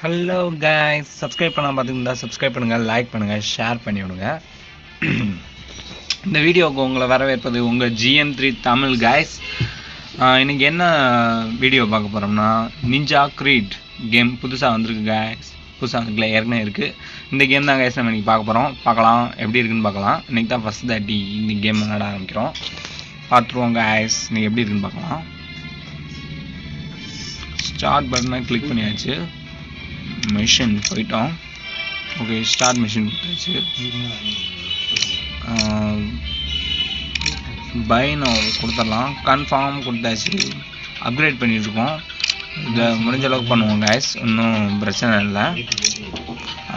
Hello guys. Subscribe பண்ணால் பார்த்துருந்தா subscribe பண்ணுங்கள் லைக் பண்ணுங்கள் ஷேர் பண்ணி விடுங்க இந்த வீடியோவுக்கு உங்களை வரவேற்பது உங்கள் ஜிஎன் த்ரீ தமிழ் கைஸ் இன்றைக்கி என்ன வீடியோ பார்க்க போகிறோம்னா நிஞ்சா க்ரீட் கேம் புதுசாக வந்திருக்கு கைஸ் புதுசாக வந்திருக்குல ஏற்கனவே இருக்குது இந்த கேம் தான் கைஸ் நம்ம இன்றைக்கி பார்க்க போகிறோம் பார்க்கலாம். எப்படி இருக்குன்னு பார்க்கலாம். இன்றைக்கி தான் ஃபஸ்ட் தாட்டி இந்த கேம் விளையாட ஆரம்பிக்கிறோம். பார்த்துருவோம் கைஸ் இன்றைக்கி எப்படி இருக்குன்னு பார்க்கலாம். ஸ்டார்ட் பட்டனை கிளிக் பண்ணியாச்சு. மிஷின் போயிட்டோம் ஓகே ஸ்டார்ட் மிஷின் கொடுத்தாச்சு பைனோ கொடுத்துடலாம். கன்ஃபார்ம் கொடுத்தாச்சு. அப்கிரேட் பண்ணிட்டுருக்கோம். இதை முடிஞ்ச அளவுக்கு பண்ணுவோம் கேஸ் ஒன்றும் பிரச்சனை இல்லை.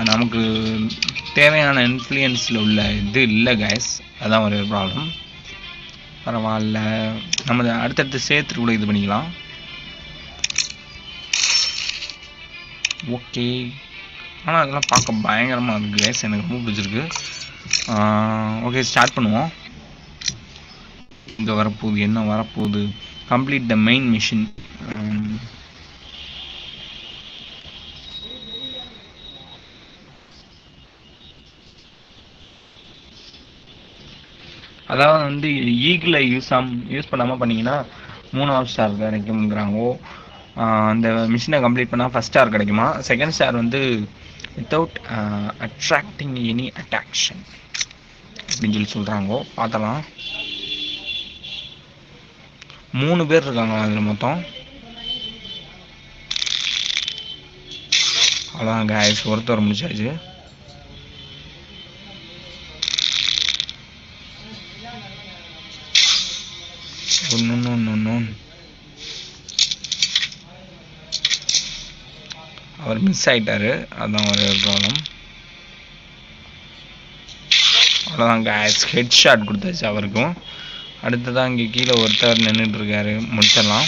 நமக்கு தேவையான இன்ஃப்ளூயன்ஸில் உள்ள இது இல்லை கேஸ் அதான் ஒரு ப்ராப்ளம் பரவாயில்ல. நம்ம அடுத்தடுத்து சேர்த்துட்டு கூட இது பண்ணிக்கலாம். ஓகே ஆனால் அதெல்லாம் பார்க்க பயங்கரமாக இருக்குது கேஸ் எனக்கு ரொம்ப பிடிச்சிருக்கு. ஓகே ஸ்டார்ட் பண்ணுவோம். இங்கே வரப்போகுது என்ன வரப்போகுது? கம்ப்ளீட் த மெயின் மிஷின் அதாவது வந்து ஈகிளை யூஸ் யூஸ் பண்ணாமல் பண்ணீங்கன்னா மூணாவது ஸ்டார் கிடைக்கும்ங்கிறாங்க அந்த மிஷினை கம்ப்ளீட் பண்ணால் ஃபஸ்ட் ஸ்டார் கிடைக்குமா? செகண்ட் ஸ்டார் வந்து வித்தவுட் அட்ராக்டிங் எனி அட்ராக்ஷன் அப்படின்னு சொல்லி சொல்கிறாங்கோ பார்த்தலாம் மூணு பேர் இருக்காங்க அதில் மொத்தம். அதான் கேஸ் ஒருத்தர் முடிச்சாச்சு. அவர் மிஸ் ஆயிட்டாரு. அதுதான் ஒரு ப்ராப்ளம் அவ்வளோதான் கேஸ் ஹெட் ஷாட் கொடுத்தாச்சு அவருக்கும். அடுத்ததான் இங்கே கீழே ஒருத்தர் நின்றுட்டுருக்காரு முடிச்சிடலாம்.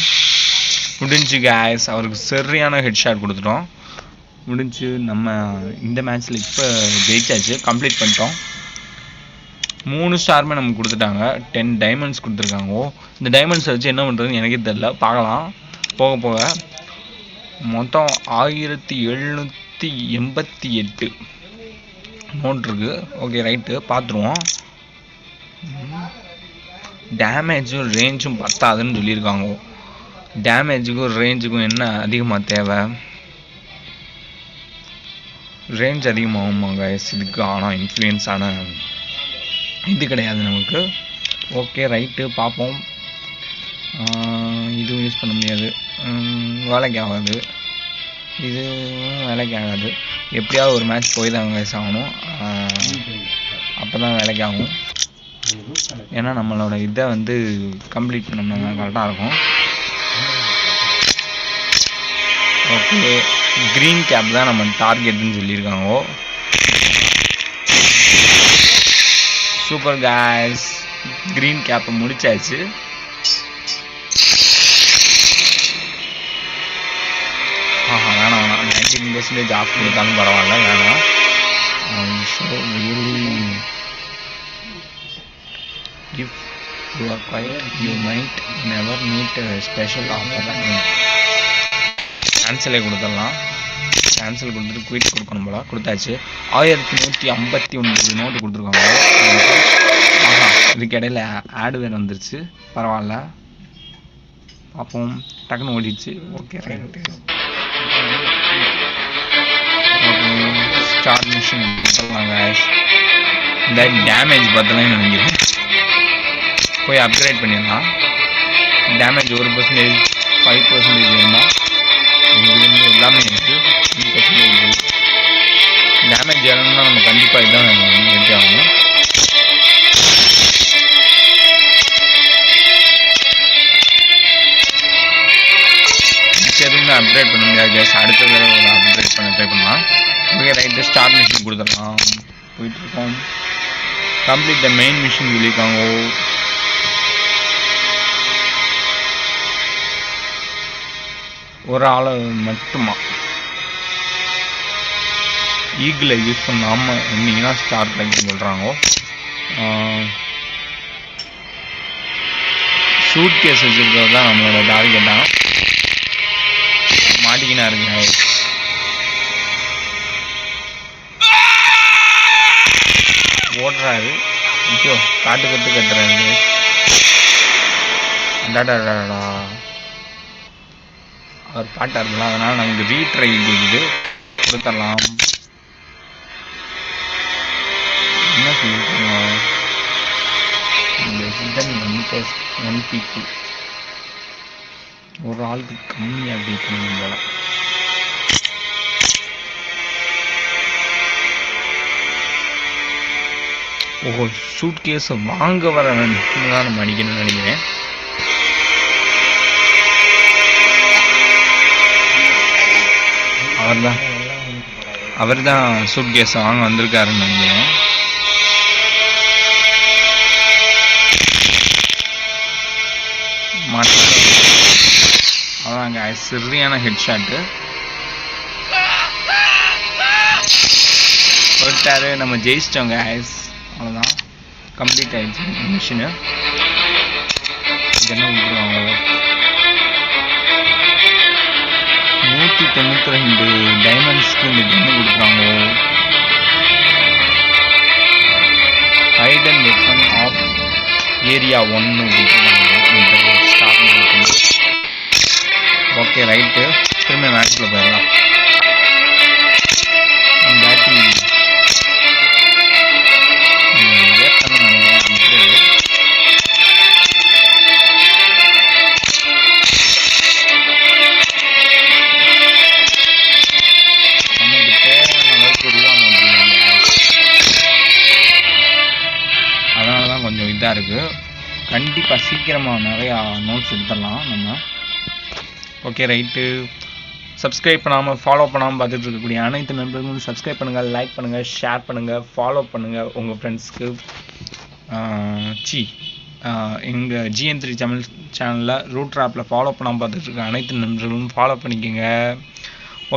முடிஞ்சு கேஸ் அவருக்கு சரியான ஹெட் ஷாட் கொடுத்துட்டோம். முடிஞ்சு நம்ம இந்த மேட்ச்சில் இப்போ ஜெயிச்சாச்சு. கம்ப்ளீட் பண்ணிட்டோம். மூணு ஸ்டாருமே நமக்கு கொடுத்துட்டாங்க. டென் டைமண்ட்ஸ் கொடுத்துருக்காங்க. இந்த டைமண்ட்ஸ் வச்சு என்ன பண்ணுறதுன்னு எனக்கே தெரில பார்க்கலாம். போக போக. மொத்தம் ஆயிரத்தி எழுநூற்றி எண்பத்தி எட்டு. நோட் இருக்கு ஓகே ரைட்டு பார்த்துருவோம் டேமேஜும் ரேஞ்சும் பத்தாதுன்னு சொல்லியிருக்காங்க. டேமேஜுக்கும் ரேஞ்சுக்கும் என்ன அதிகமாக தேவை? ரேஞ்ச் அதிகமாகுமாங்க இதுக்கு ஆனால் இன்ஃப்ளூயன்ஸான இது கிடையாது நமக்கு. ஓகே ரைட்டு பார்ப்போம். இதுவும் யூஸ் பண்ண முடியாது. வேலைக்கு ஆகாது. இது வேலைக்கு ஆகாது. எப்படியாவது ஒரு மேட்ச் போய் தான் அவங்க ஆகணும். அப்போ தான் வேலைக்கு ஆகும். ஏன்னா நம்மளோட இதை வந்து கம்ப்ளீட் பண்ணோம்னா கரெக்டாக இருக்கும். ஓகே க்ரீன் கேப் தான் நம்ம டார்கெட்னு சொல்லியிருக்காங்க. சூப்பர் கேஸ் க்ரீன் கேப்பை முடிச்சாச்சு. வேணாம் நைன்டீன் ஜாப் ஆஃப் கொடுத்தாலும் பரவாயில்ல வேணாம் so really if you are quiet you might never meet special offer கேன்சலே கொடுத்துடலாம். கேன்சல் கொடுத்துட்டு குயிட் கொடுக்கணும் போல கொடுத்தாச்சு. ஆயிரத்தி நூற்றி ஐம்பத்தி ஒன்பது நோட்டு கொடுத்துருக்காங்க. ஆஹா இதுக்கு இடையில ஆடு வேறு வந்துருச்சு. பரவாயில்ல. பார்ப்போம். டக்குன்னு ஓடிடுச்சு. Okay right okay start mission கொடுத்துடலாம் guys இந்த டேமேஜ் பார்த்தலாம் நினைக்கிறேன். போய் அப்கிரேட் பண்ணிடலாம். டேமேஜ் ஒரு பர்சன்டேஜ் ஃபைவ் பர்சன்டேஜ் இருந்தால் இதுலேருந்து எல்லாமே இருக்குது த்ரீ பர்சன்டேஜ் டேமேஜ் ஏறணும்னா நம்ம கண்டிப்பாக இதான் எடுத்து ஆகணும். எதுவுமே அப்கிரேட் பண்ண முடியாது. கேஸ் அடுத்த தடவை அப்டேட் அப்கிரேட் பண்ண ட்ரை பண்ணலாம். ஓகே ரைட்டு ஸ்டார்ட் மிஷின் கொடுத்துடலாம். போயிட்டுருக்கோம் கம்ப்ளீட் த மெயின் மிஷின் சொல்லியிருக்காங்க. ஒரு ஆளை மட்டுமா? ஈகிளை யூஸ் பண்ணாமல் இருந்தீங்கன்னா ஸ்டார்ட் பண்ணி சொல்கிறாங்க ஷூட் கேஸ் வச்சுருக்கிறது தான் நம்மளோட டார்கெட்டாக மாட்டிக்கினா இருக்கு ஓடுறாரு. ஐயோ காட்டு கட்டு கட்டுறாரு. guys. அடாடாடாடா அவர் பாட்டாருங்களா அதனால நமக்கு ரீட்ரை இது கொடுத்தரலாம். என்ன சொல்லியிருக்காங்க இந்த ஹிடன் ஒன் என்பிக்கு ஒரு ஆளுக்கு கம்மியாக பேசணும் போல ஓ சூட் கேஸ் வாங்க வர தான் நம்ம அடிக்கணும்னு நினைக்கிறேன். அவர் தான் சூட் கேஸ் வாங்க வந்திருக்காருன்னு நினைக்கிறேன். மாட்ட. அதாங்க சிறியான ஹெட் ஷாட்டு போட்டாரு நம்ம ஜெயிச்சிட்டோங்க ஐஸ் அவ்வளோதான் கம்ப்ளீட் ஆகிடுச்சு மிஷினு இதெல்லாம் விட்டுருவாங்க நூற்றி தொண்ணூற்றி ரெண்டு டைமண்ட்ஸ்க்கு இந்த கன்று கொடுக்குறாங்க அண்ட் வெப்பன் ஆஃப் ஏரியா ஒன்று ஓகே ரைட்டு திரும்ப மேட்ச்சில் போயிடலாம். சீக்கிரமாக நிறையா நோட்ஸ் எடுத்துடலாம் நம்ம. ஓகே ரைட்டு சப்ஸ்கிரைப் பண்ணாமல் ஃபாலோ பண்ணாமல் பார்த்துட்டு இருக்கக்கூடிய அனைத்து நண்பர்களும் சப்ஸ்கிரைப் பண்ணுங்கள் லைக் பண்ணுங்கள் ஷேர் பண்ணுங்கள் ஃபாலோ பண்ணுங்கள் உங்கள் ஃப்ரெண்ட்ஸ்க்கு சி எங்கள் ஜிஎன் த்ரீ தமிழ் சேனலில் ரூட் ஆப்பில் ஃபாலோ பண்ணாமல் பார்த்துட்டு இருக்க அனைத்து நண்பர்களும் ஃபாலோ பண்ணிக்கோங்க.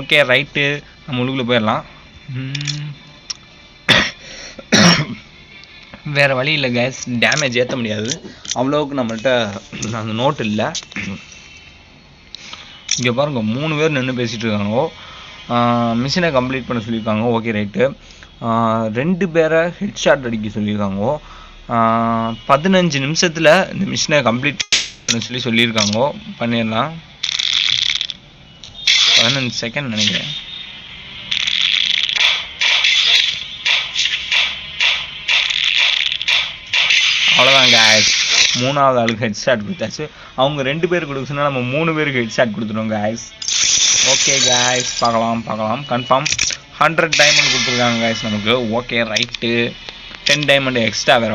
ஓகே ரைட்டு நம்ம உள்ளுக்குள்ளே போயிடலாம். வேறு வழி இல்லை கேஸ் டேமேஜ் ஏற்ற முடியாது. அவ்வளோவுக்கு நம்மள்கிட்ட அந்த நோட் இல்லை. இங்கே பாருங்க மூணு பேர் நின்று பேசிகிட்டு இருக்காங்க மிஷினை கம்ப்ளீட் பண்ண சொல்லியிருக்காங்க. ஓகே ரைட்டு ரெண்டு பேரை ஹெட் ஷாட் அடிக்க சொல்லியிருக்காங்க. பதினஞ்சு நிமிஷத்தில் இந்த மிஷினை கம்ப்ளீட் பண்ண சொல்லி சொல்லியிருக்காங்க. பண்ணிடலாம். பதினஞ்சு செகண்ட் நினைக்கிறேன். அவ்வளோதான் கேஸ் மூணாவது ஆளுக்கு ஹெட்ஷாட் கொடுத்தாச்சு. அவங்க ரெண்டு பேர் கொடுக்க நம்ம மூணு பேருக்கு ஹெட்ஷாட் கொடுத்துருவோம் கேஸ் ஓகே கேஸ் பார்க்கலாம் பார்க்கலாம். கன்ஃபார்ம் ஹண்ட்ரட் டைமண்ட் கொடுத்துருக்காங்க கேஸ் நமக்கு. Okay right ten diamond extra வேற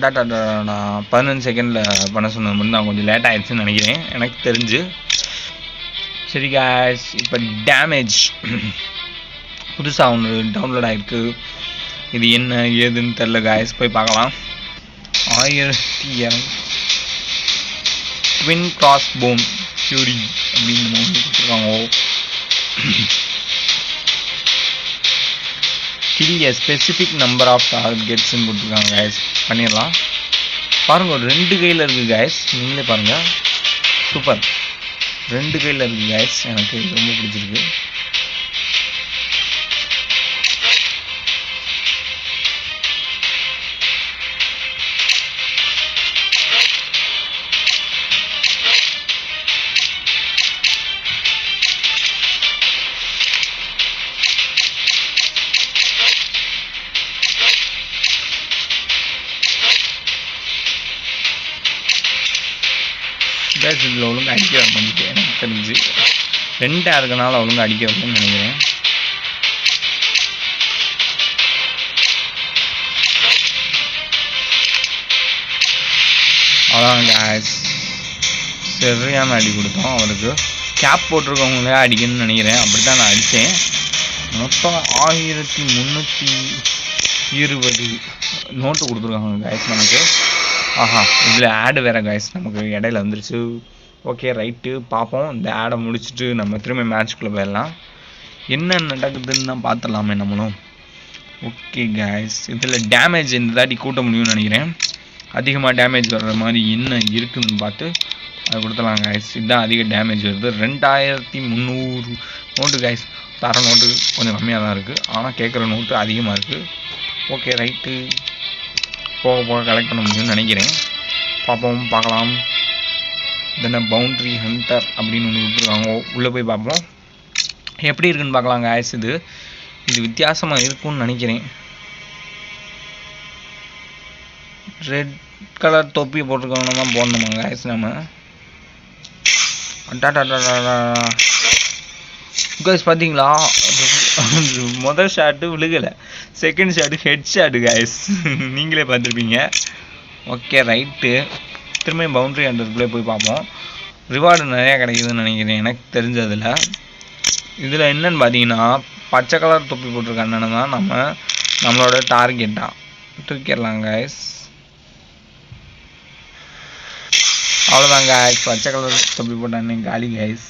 டாட்டா நான் பதினஞ்சு செகண்டில் பண்ண சொன்னது மட்டும் தான் கொஞ்சம் லேட் ஆகிடுச்சுன்னு நினைக்கிறேன். எனக்கு தெரிஞ்சு. சரி கேஸ் இப்போ டேமேஜ் புதுசாக ஒன்று டவுன்லோட் ஆகிருக்கு இது என்ன ஏதுன்னு தெரில காய்ஸ் போய் பார்க்கலாம். ஆயிரத்தி இரநூ ட்வின் கிராஸ் போம் ஃபியூரி அப்படின்னு ஒன்று கொடுத்துருக்காங்க. Kill a specific number of டார்கெட்ஸ்ன்னு கொடுத்துருக்காங்க காய்ஸ் பண்ணிடலாம். பாருங்க ஒரு ரெண்டு கையில் இருக்குது காய்ஸ் நீங்களே பாருங்க. சூப்பர் ரெண்டு கையில் இருக்குது காய்ஸ் எனக்கு ரொம்ப பிடிச்சிருக்கு. இதில் ஒழுங்கு அடிக்க மாட்டேன் மாட்டேங்குது. எனக்கு தெரிஞ்சு ரெண்டாக இருக்கனால ஒழுங்கு அடிக்க வரலன்னு நினைக்கிறேன். அதான் சரியான அடி கொடுத்தோம் அவருக்கு. கேப் போட்டிருக்கவங்களே அடிக்கணும்னு நினைக்கிறேன். அப்படி தான் நான் அடித்தேன். மொத்தம் ஆயிரத்தி முந்நூற்றி இருபது நோட்டு கொடுத்துருக்காங்க கேஸ் நமக்கு. ஆஹா இதில் ஆடு வேற காய்ஸ் நமக்கு இடையில வந்துருச்சு. ஓகே ரைட்டு பார்ப்போம் இந்த ஆடை முடிச்சுட்டு நம்ம திரும்ப மேட்ச்குள்ளே போயிடலாம். என்ன நடக்குதுன்னு தான் பார்த்துடலாமே நம்மளும். ஓகே காய்ஸ் இதில் டேமேஜ் இந்த தாட்டி கூட்ட முடியும்னு நினைக்கிறேன். அதிகமாக டேமேஜ் வர்ற மாதிரி என்ன இருக்குதுன்னு பார்த்து அதை கொடுத்துலாம் காய்ஸ் இதுதான் அதிக டேமேஜ் வருது. ரெண்டாயிரத்தி முந்நூறு நோட்டு காய்ஸ் தர நோட்டு கொஞ்சம் கம்மியாக தான் இருக்குது ஆனால் கேட்குற நோட்டு அதிகமாக இருக்குது ஓகே ரைட்டு போக போக கலெக்ட் பண்ண முடியும்னு நினைக்கிறேன். பார்ப்போம் பார்க்கலாம். தென்ன பவுண்ட்ரி ஹண்டர் அப்படின்னு ஒன்று விட்டுருக்காங்க உள்ளே போய் பார்ப்போம். எப்படி இருக்குன்னு பார்க்கலாம் guys. இது இது வித்தியாசமாக இருக்கும்னு நினைக்கிறேன். ரெட் கலர் தொப்பி போட்டிருக்கவங்க தான் போடணுமா காய்ஸ் நம்ம guys பார்த்தீங்களா? முதல் shot விழுகலை. Second shot head shot guys நீங்களே பார்த்துருப்பீங்க. ஓகே ரைட்டு திரும்ப பவுண்ட்ரி அண்டருக்குள்ளே போய் பார்ப்போம். ரிவார்டு நிறையா கிடைக்குதுன்னு நினைக்கிறேன். எனக்கு தெரிஞ்சதில் இதில் என்னன்னு பார்த்தீங்கன்னா பச்சை கலர் தொப்பி போட்டிருக்க அண்ணனை தான் நம்ம நம்மளோட டார்கெட்டாக தூக்கிடலாம் கைஸ் அவ்வளோதான் கைஸ் பச்சை கலர் தொப்பி போட்ட அண்ணன் காலி கைஸ்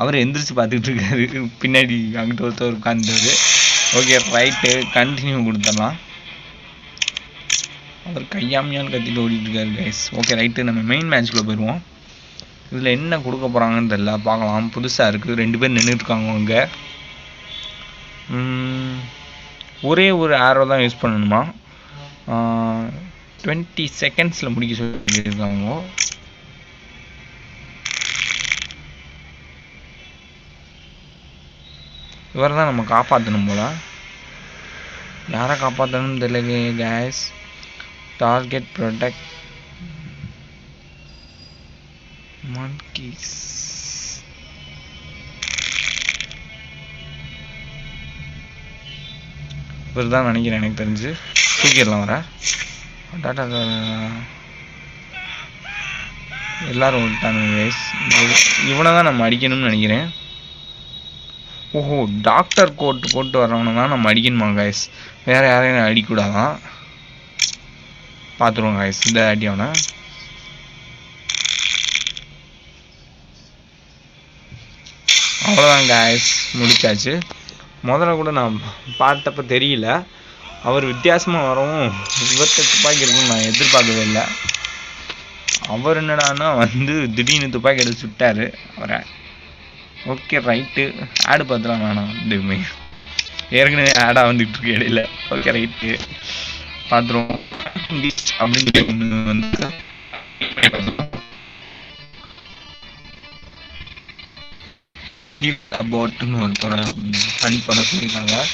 அவர் எந்திரிச்சு பார்த்துக்கிட்டு இருக்காரு. பின்னாடி அங்கிட்ட ஒருத்தர் உட்காந்துட்டு ஓகே ரைட்டு கண்டினியூ கொடுத்துடலாம். அவர் கையாமையான்னு கத்திட்டு ஓடிட்டு இருக்காரு கைஸ் ஓகே ரைட்டு நம்ம மெயின் மேட்ச்குள்ளே போயிடுவோம் இதில் என்ன கொடுக்க போகிறாங்கன்னு தெரியல பார்க்கலாம். புதுசாக இருக்குது ரெண்டு பேர் நின்றுட்டுருக்காங்க அங்கே. ஒரே ஒரு ஆரோ தான் யூஸ் பண்ணணுமா? டுவெண்ட்டி செகண்ட்ஸில் முடிக்க சொல்லியிருக்காங்க. இவரை தான் நம்ம காப்பாற்றணும் போல. யாரை காப்பாற்றணும்னு தெரியல கேஸ் டார்கெட் ப்ரொடெக்ட் monkeys. இவர் தான் நினைக்கிறேன் எனக்கு தெரிஞ்சு. தூக்கிடலாம் வர டாட்டா எல்லாரும் விட்டானுங்க கைஸ் இவனை தான் நம்ம அடிக்கணும்னு நினைக்கிறேன். ஓஹோ டாக்டர் கோட் போட்டு வர்றவனை தான் நம்ம அடிக்கணுமா காய்ஸ் வேறு யாரையும் அடிக்கூடாதான் பார்த்துருவோம் காய்ஸ் இந்த அடி அவனை. அவ்வளோதான் காய்ஸ் முடிச்சாச்சு. முதல்ல கூட நான் பார்த்தப்ப தெரியல. அவர் வித்தியாசமாக வரவும் இவர்கிட்ட துப்பாக்கி இருக்குன்னு நான் எதிர்பார்க்கவே இல்லை. அவர் என்னடான்னா வந்து திடீர்னு துப்பாக்கி எடுத்து சுட்டார் அவரை. ஓகே ரைட்டு ஆடு பார்த்துலாம் வேணாம் எதுவுமே. ஏற்கனவே ஆடாக வந்துட்டு இருக்கு இடையில. ஓகே ரைட்டு பார்த்துருவோம். அப்படின்னு ஒன்று வந்து அபவுட்னு பண்ண சொல்லியிருக்காங்க.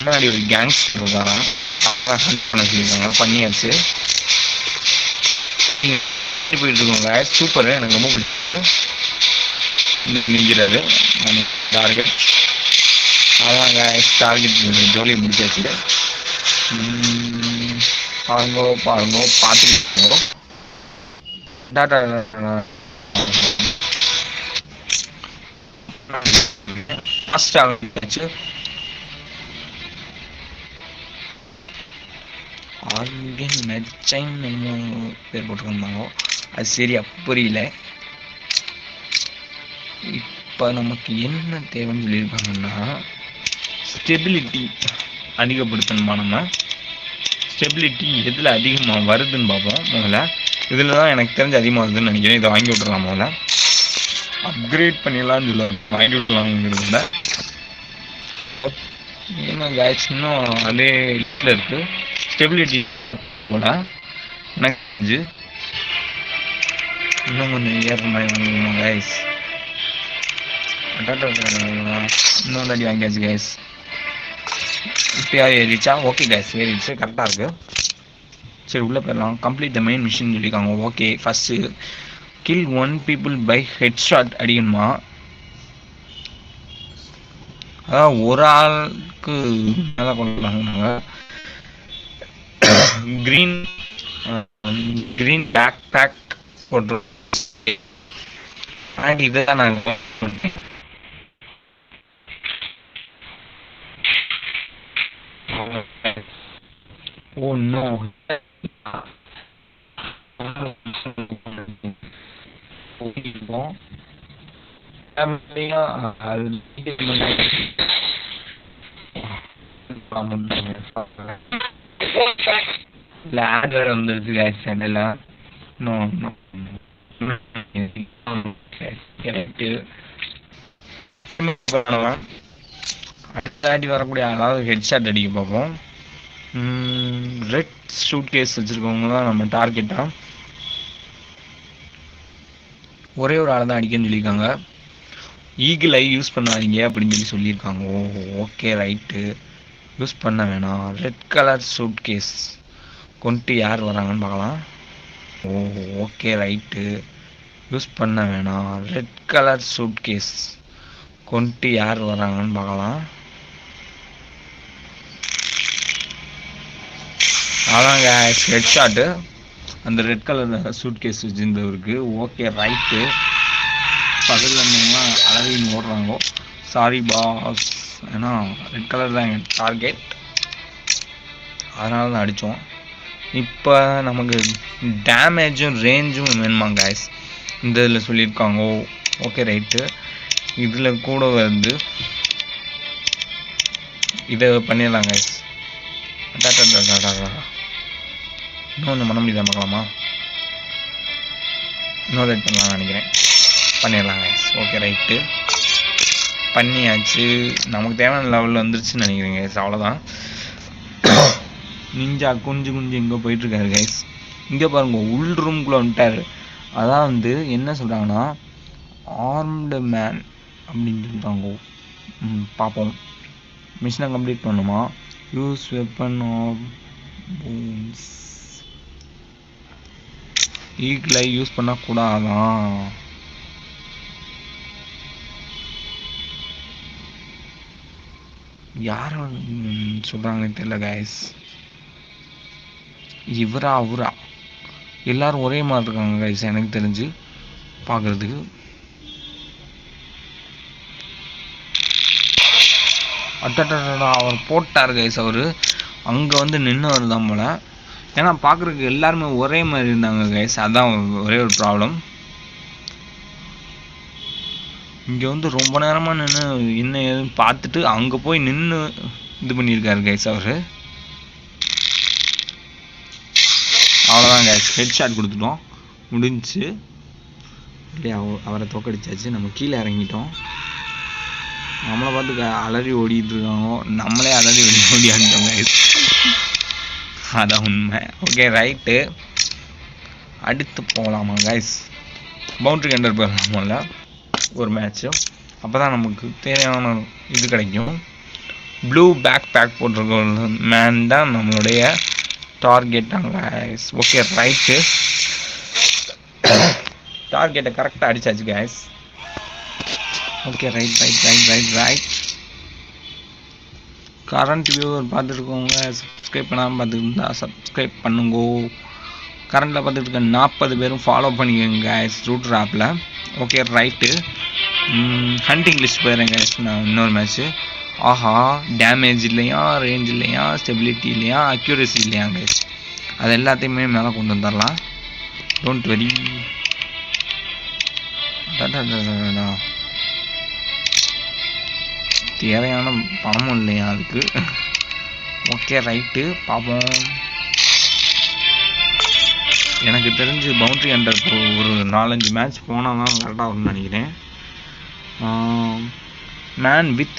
முன்னாடி ஒரு கேங்ஸ்டர் இருக்காங்க பண்ண சொல்லியிருக்காங்க பண்ணியாச்சு நீங்க போயிட்டு இருக்கோங்க சூப்பர் எனக்கு ரொம்ப பிடிச்சிருக்கு நிற்கிறாரு டார்கெட் அதாங்க டார்கெட் ஜோலி முடிச்சாச்சு உம், பாருங்கோ பாருங்கோ பார்த்துக்கிட்டு டாட்டா ஃபாஸ்ட் ஆர்கன் மெச்சைன் என்னமோ பேர் போட்டிருந்தாங்க. அது சரியா புரியல. இப்போ நமக்கு என்ன தேவைன்னு சொல்லியிருக்காங்கன்னா ஸ்டெபிலிட்டி அதிகப்படுத்தணுமா நம்ம? ஸ்டெபிலிட்டி எதில் அதிகமாக வருதுன்னு பார்ப்போம் முதல்ல. இதில் தான் எனக்கு தெரிஞ்சு அதிகமாக வருதுன்னு நினைக்கிறேன். இதை வாங்கி விட்றலாம் முதல்ல. அப்கிரேட் பண்ணிடலாம்னு சொல்லுவாங்க வாங்கி விட்றலாங்கிறத என்ன ஏன்னா கேஸ் இன்னும் அதே இதில் இருக்குது ஸ்டெபிலிட்டி இன்னும் கொஞ்சம் ஏற மாதிரி வாங்கிக்கணும் கைஸ் இன்னும் வாங்கியாச்சு கைஸ் இப்போயாவது ஏறிச்சா ஓகே கைஸ் ஏறிச்சு கரெக்டாக இருக்கு. சரி உள்ளே போயிடலாம். கம்ப்ளீட் த மெயின் மிஷின் சொல்லியிருக்காங்க okay first kill one people by head shot அடிக்கணுமா? அதான் ஒரு ஆளுக்கு மேலே கொண்டாங்க க்ரீன் க்ரீன் பேக் பேக் போட்டு இதுதான் நான். Oh no. இல்லை ஆட் வேற வந்துருச்சு கேஸ் சேனல்ல நோ நோ அடுத்த வரக்கூடிய அதாவது ஹெட்ஷாட் அடிக்க பார்ப்போம். ரெட் ஷூட் கேஸ் வச்சுருக்கவங்க தான் நம்ம டார்கெட்டாக ஒரே ஒரு ஆள் தான் அடிக்கன்னு சொல்லியிருக்காங்க. ஈகிள் ஐ யூஸ் பண்ணாதீங்க அப்படின்னு சொல்லி சொல்லியிருக்காங்க. ஓ ஓகே ரைட்டு யூஸ் பண்ண வேணாம். ரெட் கலர் சூட் கேஸ் கொண்டு யார் வராங்கன்னு பார்க்கலாம். ஓ ஓகே ரைட்டு யூஸ் பண்ண வேணாம். ரெட் கலர் சூட் கேஸ் கொண்டு யார் வராங்கன்னு பார்க்கலாம். அதாங்க ஹெட் ஷாட்டு அந்த ரெட் கலர் சூட் கேஸ் வச்சுருந்தவருக்கு. ஓகே ரைட்டு பகலில் இருந்தவங்களாம் அழகின்னு ஓடுறாங்க. சாரி பாஸ் ஏன்னா ரெட் கலர் தான் எங்கள் டார்கெட் அதனால தான் அடித்தோம். இப்போ நமக்கு டேமேஜும் ரேஞ்சும் வேணுமா கைஸ் இந்த இதில் சொல்லியிருக்காங்க ஓகே ரைட்டு இதில் கூட வந்து இதை பண்ணிடலாம் கைஸ் அடாடாடாடாடா. இன்னொன்று பண்ண முடியுதா பார்க்கலாமா? இன்னொரு ரைட் பண்ணலாம் நினைக்கிறேன். பண்ணிடலாம் கைஸ் ஓகே ரைட்டு பண்ணியாச்சு. நமக்கு தேவையான லெவலில் வந்துருச்சுன்னு நினைக்கிறேங்க guys. அவ்வளோதான் நிஞ்சா குஞ்சு குஞ்சு எங்கே போயிட்டுருக்காரு கைஸ் இங்கே பாருங்க உள் ரூம்குள்ளே வந்துட்டாரு. அதான் வந்து என்ன சொல்கிறாங்கன்னா ஆர்ம்டு மேன் அப்படின்னு சொல்கிறாங்க பார்ப்போம் மிஷினை கம்ப்ளீட் பண்ணுமா யூஸ் வெப்பன் ஆஃப் பூம்ஸ் ஈகிளை யூஸ் பண்ணக்கூடாதான். யார் சொல்கிறாங்கன்னு தெரியல கைஸ் இவரா அவரா. எல்லாரும் ஒரே மாதிரி இருக்காங்க கைஸ் எனக்கு தெரிஞ்சு. பார்க்குறதுக்கு அட்டடா அவர் போட்டார் கைஸ் அவர். அங்கே வந்து நின்று தான் போல. ஏன்னா பார்க்குறதுக்கு எல்லாருமே ஒரே மாதிரி இருந்தாங்க கைஸ் அதான் ஒரே ஒரு ப்ராப்ளம் இங்கே வந்து ரொம்ப நேரமாக நின்று என்ன ஏதுன்னு பார்த்துட்டு அங்கே போய் நின்று இது பண்ணியிருக்காரு கைஸ் அவர். அவ்வளோதான் ஹெட் ஷாட் கொடுத்துட்டோம். முடிஞ்சு அப்படியே அவ- அவரை தோக்கடிச்சாச்சு. நம்ம கீழே இறங்கிட்டோம். நம்மளை பார்த்து அலறி ஓடிட்டு இருக்காங்க. நம்மளே அலறி ஓடி ஓடி ஆடிட்டோங்க அதான் உண்மை. ஓகே ரைட்டு அடுத்து போகலாமா கைஸ் பவுண்ட்ரி கண்டர் போகலாமல்ல? ஒரு மேட்ச்சு அப்போ தான் நமக்கு தேவையான இது கிடைக்கும். ப்ளூ பேக் பேக் போட்டிருக்க மேன் தான் நம்மளுடைய டார்கெட் கைஸ் ஓகே ரைட்டு டார்கெட்டை கரெக்டாக அடிச்சாச்சு guys okay right right right right right current viewer பார்த்துருக்கோங்க subscribe பண்ணாமல் பார்த்துருந்தா சப்ஸ்கிரைப் பண்ணுங்கோ. கரண்டில் பார்த்துட்டு இருக்க நாற்பது பேரும் ஃபாலோ பண்ணிக்கோங்க கைஸ் ரூட் ஆப்பில் ஓகே ரைட்டு ஹண்டிங் லிஸ்ட் போயிடுறேன் கைஸ் நான் இன்னொரு மேட்ச்சு ஆஹா டேமேஜ் இல்லையா ரேஞ்ச் இல்லையா ஸ்டெபிலிட்டி இல்லையா அக்யூரசி இல்லையா கைஸ் அது எல்லாத்தையுமே மேலே கொண்டு வந்துடலாம். டோன்ட் வெரி தேவையான பணமும் இல்லையா அதுக்கு? ஓகே ரைட்டு பார்ப்போம். எனக்கு தெரிஞ்சு பவுண்ட்ரி அண்டர் ஒரு நாலஞ்சு மேட்ச் போனால் தான் கரெக்டாக வரும்னு நினைக்கிறேன் man with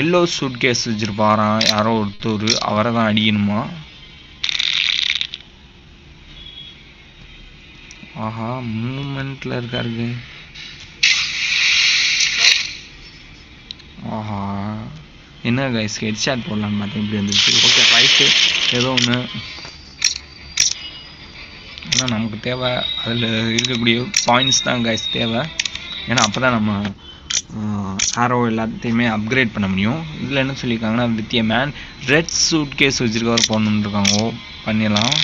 yellow suit guys வச்சுருப்பாராம் யாரோ ஒருத்தர் அவரை தான் அடிக்கணுமா? ஆஹா மூமெண்ட்டில் இருக்காருங்க. ஆஹா. என்ன கைஸ் ஹெட் ஷாட் போடலான்னு பார்த்தேன் இப்படி வந்துச்சு ஓகே ரைட்டு ஏதோ ஒன்று ஏன்னா நமக்கு தேவை அதில் இருக்கக்கூடிய பாயிண்ட்ஸ் தான் கைஸ் தேவை. ஏன்னா அப்போ தான் நம்ம ஆரோ எல்லாத்தையுமே அப்கிரேட் பண்ண முடியும். இதில் என்ன சொல்லியிருக்காங்கன்னா with a man red suit guys வச்சுருக்கவர் போடணுன்னு இருக்காங்க. ஓ பண்ணிடலாம்.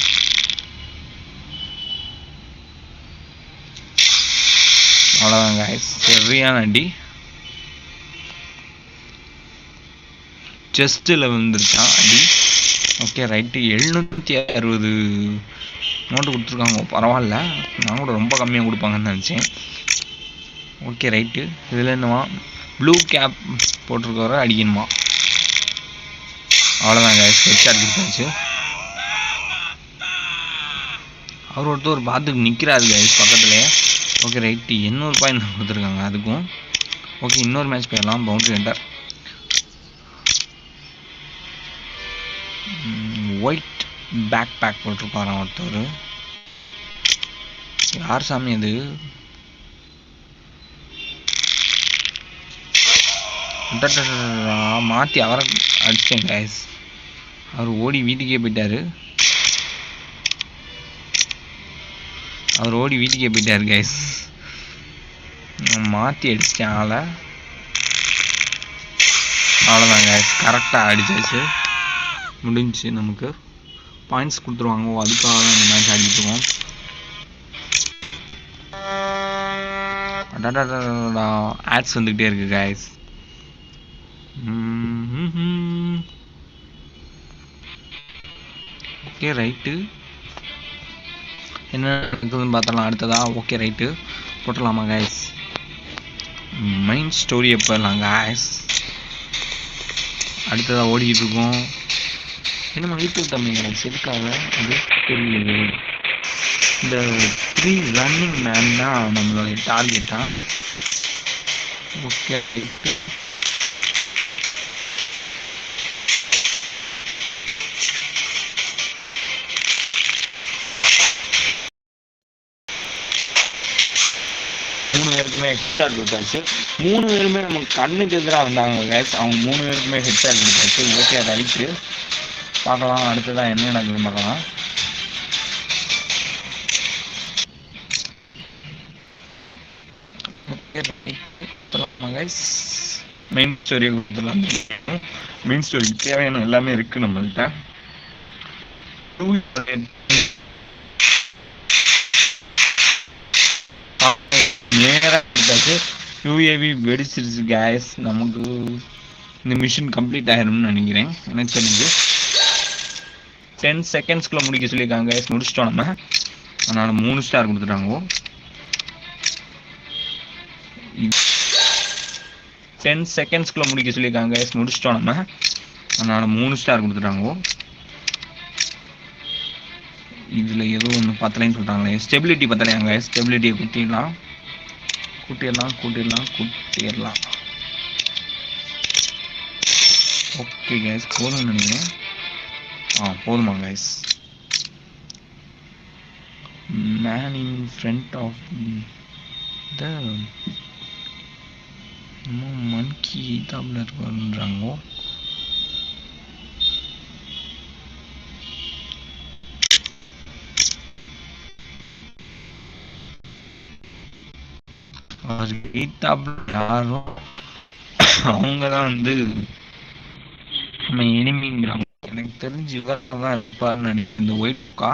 அவ்வளோதாங்க சரியான அடி. செஸ்ட்டில் வந்துருக்கான் அடி? ஓகே ரைட்டு எழுநூற்றி அறுபது நோட்டு கொடுத்துருக்காங்க. பரவாயில்ல. நான் கூட ரொம்ப கம்மியாக கொடுப்பாங்கன்னு நினச்சேன். ஓகே ரைட்டு இதில் என்னவா ப்ளூ கேப் போட்டிருக்கவரை அடிக்கணுமா? அவ்வளோதாங்க கைஸ் ஹெட்ஷாட் கொடுத்தாச்சு அவர் ஒருத்தர் பார்த்துக்கு நிற்கிறாரு கைஸ் பக்கத்துலேயே ஓகே ரைட்டு எண்ணூறு பாயிண்ட் கொடுத்துருக்காங்க அதுக்கும். ஓகே இன்னொரு மேட்ச் போயிடலாம். Boundary enter white backpack போட்டிருப்பாராம் ஒருத்தர். யார் சாமி அது? மாற்றி அவரை அடிச்சேன் கைஸ் அவர் ஓடி வீட்டுக்கே போயிட்டார். அவர் ஓடி வீட்டுக்கே போயிட்டார் கைஸ் மாற்றி அடிச்சிட்டேன் ஆளை. அவ்வளோதாங்க கரெக்டாக அடிச்சாச்சு. முடிஞ்சுச்சு நமக்கு. பாயிண்ட்ஸ் கொடுத்துருவாங்க. ஓ அதுக்காக தான் இந்த மேட்ச் ஆடிட்டுருக்கோம் அடடடடடா ஆட்ஸ் வந்துக்கிட்டே இருக்கு கைஸ் Mm-hmm. ஓகே ரைட்டு என்ன இருக்குதுன்னு பார்த்தலாம் அடுத்ததா ஓகே ரைட்டு போட்டுடலாமா காய்ஸ் மெயின் ஸ்டோரியை போயிடலாம் காய்ஸ் அடுத்ததாக ஓடிக்கிட்டு இருக்கோம். என்ன மதிப்பு தமிழ் எதுக்காக? அது தெரியலையே. இந்த த்ரீ ரன்னிங் மேன் தான் நம்மளுடைய டார்கெட்டாக ஓகே ரைட்டு மூணு பேருக்குமே ஹெட்ஷாட் கொடுத்தாச்சு மூணு பேருமே நமக்கு கண்ணுக்கு எதிராக வந்தாங்க கேஸ் அவங்க மூணு பேருக்குமே ஹெட்ஷாட் கொடுத்தாச்சு ஓகே ரைட்டு பார்க்கலாம் அடுத்ததான் என்ன நடக்குதுன்னு பார்க்கலாம். மெயின் ஸ்டோரியை கொடுத்துடலாம். மெயின் ஸ்டோரிக்கு தேவையான எல்லாமே இருக்கு நம்மள்கிட்ட நேராக யூஏவி வெடிச்சிருச்சு கேஸ் நமக்கு இந்த மிஷின் கம்ப்ளீட் ஆகிரும்னு நினைக்கிறேன். எனக்கு தெரிஞ்சு டென் செகண்ட்ஸ்குள்ள முடிக்க சொல்லியிருக்காங்க கேஸ் முடிச்சிட்டோம் நம்ம. அதனால மூணு ஸ்டார் கொடுத்துட்டாங்க. டென் செகண்ட்ஸ்குள்ள முடிக்க சொல்லியிருக்காங்க கேஸ் முடிச்சிட்டோம் நம்ம. அதனால மூணு ஸ்டார் கொடுத்துட்டாங்க. இதில் ஏதோ ஒன்று பத்தலைன்னு சொல்றாங்களே ஸ்டெபிலிட்டி பத்தலையாங்க ஸ்டெபிலிட்டியை குட்டிடலாம் கூட்டிடலாம் கூட்டிடலாம் கூட்டிடலாம். ஓகே கேஸ் போதும்னு நினைக்கிறேன். ஆ போதுமா guys man in front of the monkey தாப்ல இருக்காருன்றாங்கோ அவர் எய்த்தாப்ல யாரோ அவங்க தான் வந்து நம்ம எனிமிங்கிறாங்க எனக்கு தெரிஞ்சு இவர் தான் இருப்பாருன்னு நினைக்கிறேன். இந்த ஒயிட் கா